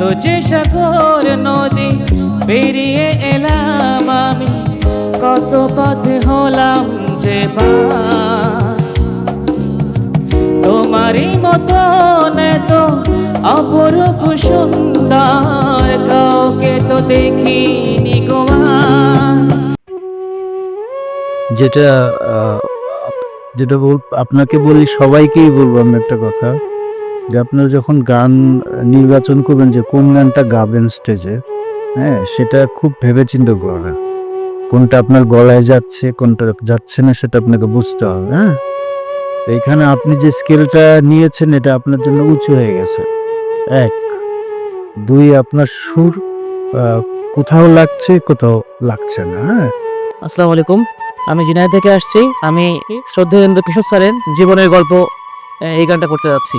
কত যে সাগর নদী পেরিয়ে এলাম আমি, কত পথে হলাম যে তোমারই মতন তো অপরূপ সুন্দর, কাউকে তো দেখিনি যেটা যেটা বল আপনাকে বলি, সবাইকেই বলব আমি একটা কথা। যে আপনারা যখন গান নির্বাচন করবেন যে কোন গানটা গাবেন স্টেজে হ্যাঁ সেটা খুব ভেবেচিন্তে করবেন। কোনটা আপনার গলায় যাচ্ছে, কোনটা যাচ্ছে না সেটা আপনাকে বুঝতে হবে হ্যাঁ? এখানে আপনি যে স্কেলটা নিয়েছেন, এটা আপনার জন্য উঁচু হয়ে গেছে। এক, দুই, আপনার সুর কোথাও লাগছে কোথাও লাগছে না হ্যাঁ? আসসালামু আলাইকুম। আমি জিনায় থেকে আসছি। আমি শ্রদ্ধেন্দ্র কিশোর স্যারের জীবনের গল্প এই গানটা করতে যাচ্ছি।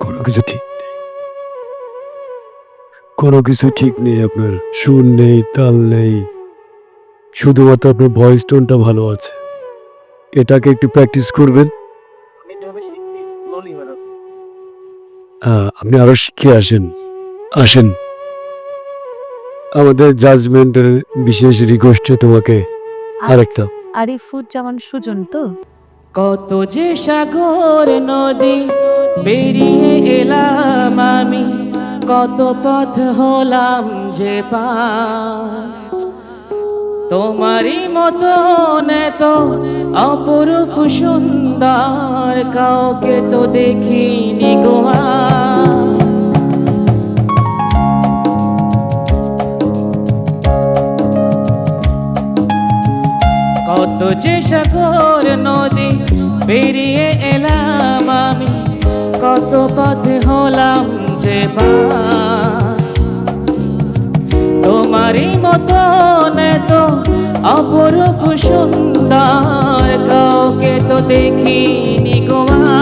কোনো কিছু ঠিক নেই। কোনো কিছু ঠিক নেই, আপনার সুর নেই, তাল নেই। শুধুমাত্র আপনার ভয়েস টোনটা ভালো আছে। এটাকে একটু প্র্যাকটিস করবেন। হ্যাঁ, আপনি আরও শিখে আসেন। আসেন। আমাদের জাজমেন্টের বিশেষ রিকোয়েস্টে তোমাকে আরেকটা। আরিফুজ্জামান সুজন তো? কত যে সাগর নদী বেরিয়ে এলাম আমি কত পথ হলাম যে পার। তোমারই মতন তো অপরূপ সুন্দর কাউকে তো দেখিনি গোয়া কত যে সাগর নদী পেরিয়ে এলাম আমি, কত পথে হলাম যে তোমারই মতন তো অপরূপ সুন্দর, কাউকে তো দেখিনি গোয়া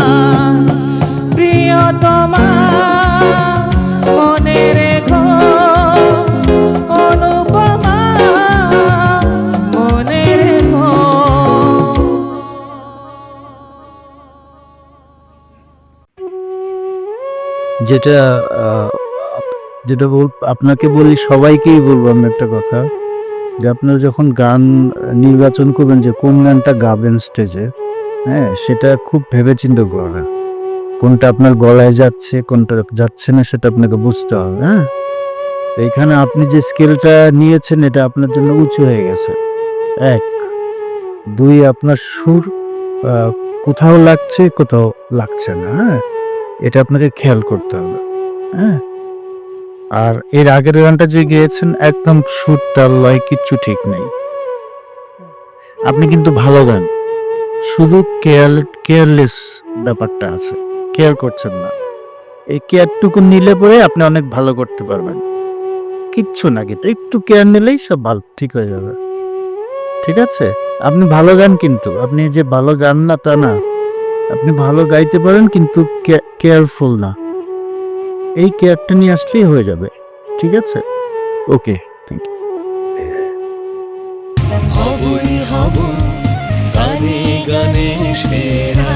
প্রিয়তমা, মনে রেখো, অনুপমা, মনে রেখো। যেটা যেটা বল, আপনাকে বলি সবাইকেই বলব আমি একটা কথা। যে আপনারা যখন গান নির্বাচন করবেন যে কোন গানটা গাবেন স্টেজে হ্যাঁ সেটা খুব ভেবেচিন্তে করবেন কোনটা আপনার গলায় যাচ্ছে, কোনটা যাচ্ছে না সেটা আপনাকে বুঝতে হবে হ্যাঁ? তো এখানে আপনি যে স্কেলটা নিয়েছেন, এটা আপনার জন্য উঁচু হয়ে গেছে। এক, দুই, আপনার সুর কোথাও লাগছে কোথাও লাগছে না হ্যাঁ? এটা আপনাকে খেয়াল করতে হবে হ্যাঁ? আর এর আগের গানটা যে গেয়েছেন, একদম সুর তাল লয় কিচ্ছু ঠিক নেই। আপনি কিন্তু ভালো গান। শুধু কেয়ার, কেয়ারলেস ব্যাপারটা আছে। কেয়ার করছেন না। এই কেয়ারটুকু নিলে পরে আপনি অনেক ভালো করতে পারবেন। কিচ্ছু না, কিন্তু একটু কেয়ার নিলেই সব ভালো, ঠিক হয়ে যাবে। ঠিক আছে? আপনি ভালো গান কিন্তু, আপনি যে ভালো গান না তা না। আপনি ভালো গাইতে পারেন, কিন্তু কেয়ারফুল না। এই কেয়ারটা নিয়ে আসলেই হয়ে যাবে। ঠিক আছে? ওকে থ্যাংক ইউ গানে গানে সেরা।